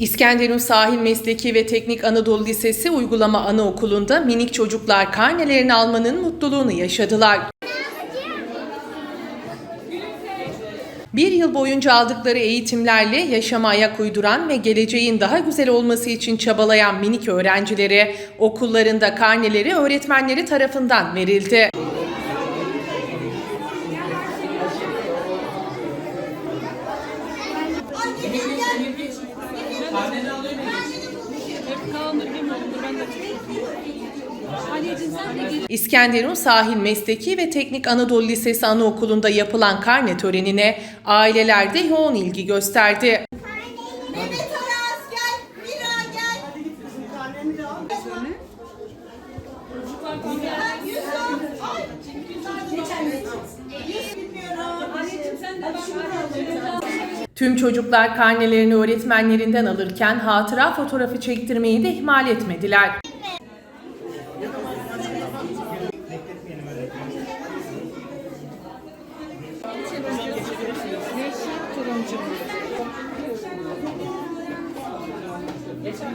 İskenderun Sahil Mesleki ve Teknik Anadolu Lisesi Uygulama Anaokulu'nda minik çocuklar karnelerini almanın mutluluğunu yaşadılar. Bir yıl boyunca aldıkları eğitimlerle yaşama ayak uyduran ve geleceğin daha güzel olması için çabalayan minik öğrencilere okullarında karneleri öğretmenleri tarafından verildi. İskenderun Sahil Mesleki ve Teknik Anadolu Lisesi Anaokulu'nda yapılan karne törenine aileler de yoğun ilgi gösterdi. Tüm çocuklar karnelerini öğretmenlerinden alırken hatıra fotoğrafı çektirmeyi de ihmal etmediler. Bekletmeyelim öyle. Neşe turuncu. Geçen